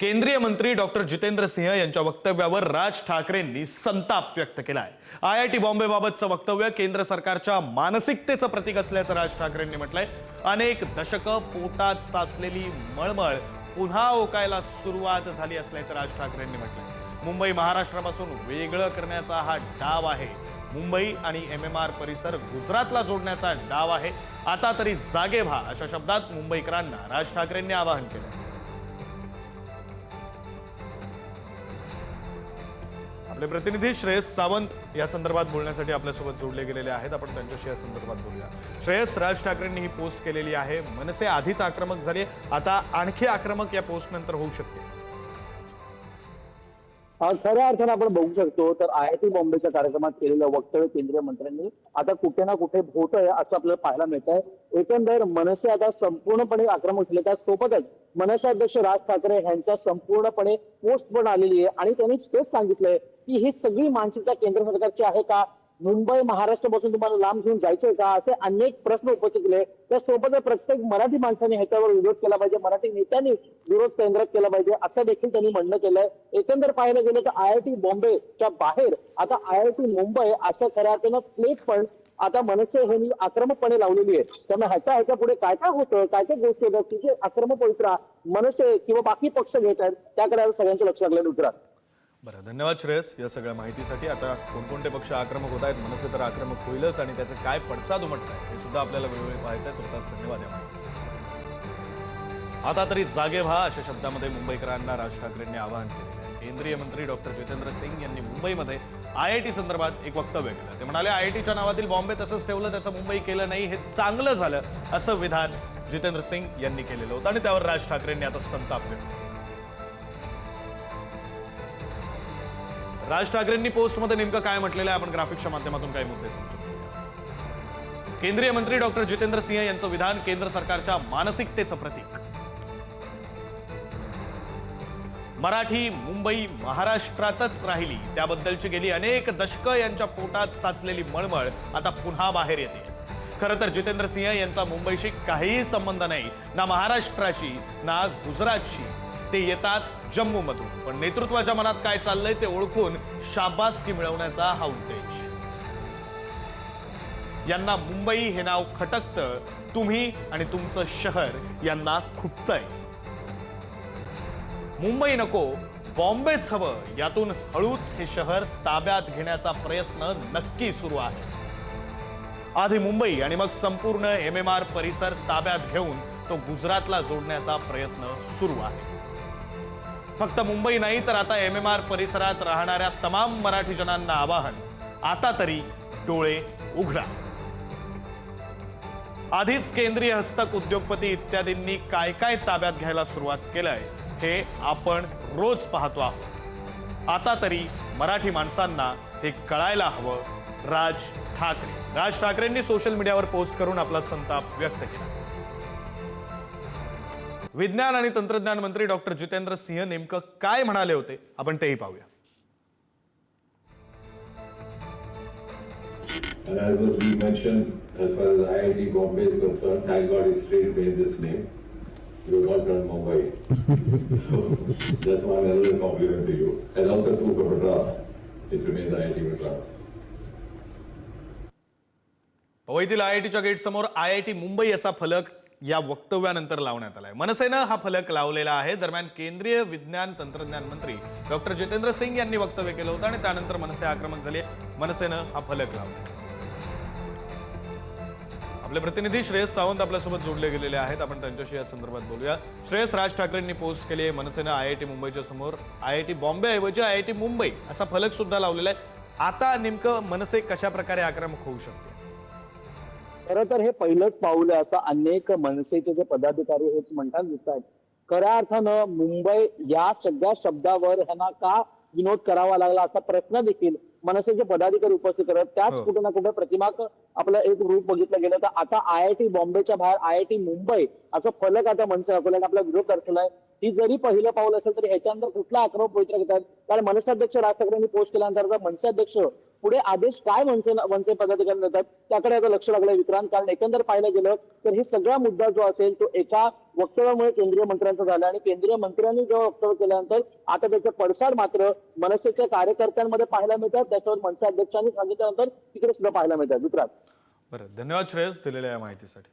केंद्रीय मंत्री डॉक्टर जितेंद्र सिंह यांच्या वक्तव्यावर राज ठाकरेंनी संताप व्यक्त केलाय. आय आय टी बॉम्बेबाबतचं वक्तव्य केंद्र सरकारच्या मानसिकतेचं प्रतीक असल्याचं राज ठाकरेंनी म्हटलंय. अनेक दशकं पोटात साचलेली मळमळ पुन्हा ओकायला सुरुवात झाली असल्याचं राज ठाकरेंनी म्हटलंय. मुंबई महाराष्ट्रापासून वेगळं करण्याचा हा डाव आहे. मुंबई आणि एम एम आर परिसर गुजरातला जोडण्याचा डाव आहे. आता तरी जागे व्हा अशा शब्दात मुंबईकरांना राज ठाकरेंनी आवाहन केलं आपले प्रतिनिधी श्रेयस सावंत या संदर्भात बोलण्यासाठी आपल्यासोबत जोडले गेलेले आहेत. आपण त्यांच्याशी या संदर्भात बोलूया. श्रेयस राज ठाकरेंनी ही पोस्ट केलेली आहे. मनसे आधीच आक्रमक झाली आता आणखी आक्रमक या पोस्ट नंतर होऊ शकते. खऱ्या अर्थानं आपण बघू शकतो तर आय आय टी बॉम्बेच्या कार्यक्रमात केलेलं वक्तव्य केंद्रीय मंत्र्यांनी आता कुठे ना कुठे होत आहे असं आपल्याला पाहायला मिळत आहे एकंदर मनसे आता संपूर्णपणे आक्रमक झाले त्यासोबतच मनसे अध्यक्ष राज ठाकरे यांचा संपूर्णपणे पोस्ट पण आलेली आहे. आणि त्यांनी तेच सांगितलंय की ही सगळी मानसिकता केंद्र सरकारची आहे का? मुंबई महाराष्ट्रापासून तुम्हाला लांब घेऊन जायचंय का? असे अनेक प्रश्न उपस्थित केले. त्यासोबत प्रत्येक मराठी माणसाने ह्याच्यावर विरोध केला पाहिजे. मराठी नेत्यांनी विरोध केंद्रात केला पाहिजे. असं देखील त्यांनी म्हणणं केलंय. एकंदर पाहायला गेलं तर आय आय टी बॉम्बेच्या बाहेर आता आय आय टी मुंबई असं खऱ्या अर्थानं प्लेट पण आता मनसे यांनी आक्रमकपणे लावलेली आहे. त्यामुळे ह्याच्या ह्याच्या पुढे काय काय होतं काय काय गोष्टी होतात तिथे आक्रमक पवित्रा मनसे किंवा बाकी पक्ष घेत आहेत त्याकडे सगळ्यांचं लक्ष लागलं उतरात बरं धन्यवाद श्रेयस या सगळ्या माहितीसाठी. आता कोणकोणते पक्ष आक्रमक होत आहेत मनसे तर आक्रमक होईलच आणि त्याचे काय पडसाद उमटत आहे हे सुद्धा आपल्याला वेळोवेळी पाहायचं आहे तुर्तास धन्यवाद या माहितीसाठी. आता तरी जागे व्हा अशा शब्दामध्ये मुंबईकरांना राज ठाकरेंनी आवाहन केले आहे. केंद्रीय मंत्री डॉक्टर जितेंद्र सिंग यांनी मुंबईमध्ये आय आय टी संदर्भात एक वक्तव्य केलं. ते म्हणाले आय आय टीच्या नावातील बॉम्बे तसंच ठेवलं त्याचं मुंबई केलं नाही हे चांगलं झालं असं विधान जितेंद्र सिंग यांनी केलेलं होतं आणि त्यावर राज ठाकरेंनी आता संताप व्यक्त केला. राज ठाकरेंनी पोस्टमध्ये नेमकं काय म्हटलेलं आहे? आपण ग्राफिक्सच्या माध्यमातून काही मुद्दे समजून केंद्रीय मंत्री डॉक्टर जितेंद्र सिंह यांचं विधान केंद्र सरकारच्या मानसिकतेचं प्रतीक. मराठी मुंबई महाराष्ट्रातच राहिली. त्याबद्दलची गेली अनेक दशकं यांच्या पोटात साचलेली मळमळ आता पुन्हा बाहेर येते. खरं तर जितेंद्र सिंह यांचा मुंबईशी काहीही संबंध नाही. ना महाराष्ट्राशी ना गुजरातशी. ते येतात जम्मूमधून. पण नेतृत्वाच्या मनात काय चाललंय ते ओळखून शाबासकी मिळवण्याचा हा उद्देश. यांना मुंबई हे नाव खटकतं तुम्ही आणि तुमचं शहर यांना खुपतंय. मुंबई नको बॉम्बेच हवं यातून हळूच हे शहर ताब्यात घेण्याचा प्रयत्न नक्की सुरू आहे. आधी मुंबई आणि मग संपूर्ण एम एम आर परिसर ताब्यात घेऊन तो गुजरातला जोडण्याचा प्रयत्न सुरू आहे. फक्त मुंबई नाही तर आता एम एम आर परिसरात राहणाऱ्या तमाम मराठी जनांना आवाहन. आता तरी डोळे उघडा. आधीच केंद्रीय हस्तक उद्योगपती इत्यादींनी काय काय ताब्यात घ्यायला सुरुवात केलंय हे आपण रोज पाहतो आहोत. आता तरी मराठी माणसांना हे कळायला हवं. राज ठाकरे. राज ठाकरेंनी सोशल मीडियावर पोस्ट करून आपला संताप व्यक्त केला. विज्ञान आणि तंत्रज्ञान मंत्री डॉक्टर जितेंद्र सिंह नेमकं काय म्हणाले होते आपण तेही पाहूया And as was we mentioned, as far as IIT Bombay is concerned, thank God it straight made this name. You have not done Mumbai. so that's one another compliment to you. And also true for Madras. It remains IIT Madras. पवईतील आय आय टीच्या gate समोर I I T Mumbai असा फलक या वक्तव्यानंतर लावण्यात आलाय. मनसेनं हा फलक लावलेला आहे. दरम्यान केंद्रीय विज्ञान तंत्रज्ञान मंत्री डॉक्टर जितेंद्र सिंग यांनी वक्तव्य केलं होतं आणि त्यानंतर मनसे आक्रमक झाले मनसेनं हा फलक लावला आपले प्रतिनिधी श्रेयस सावंत आपल्यासोबत जोडले गेलेले आहेत. आपण त्यांच्याशी या संदर्भात बोलूया. श्रेयस राज ठाकरेंनी पोस्ट केली आहे. मनसेनं आय आय टी मुंबईच्या समोर आय आय टी बॉम्बे ऐवजी आय आय टी मुंबई असा फलक सुद्धा लावलेला आहे. आता नेमकं मनसे कशा प्रकारे आक्रमक होऊ शकतो? खरं तर हे पहिलंच पाऊल आहे असं अनेक मनसेचे जे पदाधिकारी हेच म्हणतात दिसत आहेत खऱ्या अर्थानं मुंबई या सगळ्या शब्दावर ह्यांना का विनोद करावा लागला असा प्रश्न देखील मनसेचे पदाधिकारी उपस्थित करत त्याच हो. कुठे ना कुठे प्रतिमाक आपलं एक रूप बघितलं गेलं. तर आता आय आय टी बॉम्बेच्या बाहेर आय आय टी मुंबई असं फलक आता मनसे दाखवल्याने आपला विरोध दर्शवलाय. ही जरी पहिलं पाऊल असेल तरी ह्याच्यानंतर कुठला आक्रमक पवित्र घेतात? कारण मनसे अध्यक्ष राज ठाकरेंनी पोस्ट केल्यानंतर मनसे अध्यक्ष पुढे आदेश काय म्हणजे म्हणजे पदाधिकारी देतात त्याकडे आता लक्ष लागलंय विक्रांत कारण एकंदर पाहायला गेलं तर हे सगळा मुद्दा जो असेल तो एका वक्तव्यामुळे केंद्रीय मंत्र्यांचा झाला. आणि केंद्रीय मंत्र्यांनी जेव्हा वक्तव्य केल्यानंतर आता त्याचे पडसाद मात्र मनसेच्या कार्यकर्त्यांमध्ये पाहायला मिळतात. त्याच्यावर मनसे अध्यक्षांनी सांगितल्यानंतर तिकडे सुद्धा पाहायला मिळतात. विक्रांत. बरं धन्यवाद श्रेयस दिलेल्या या माहितीसाठी.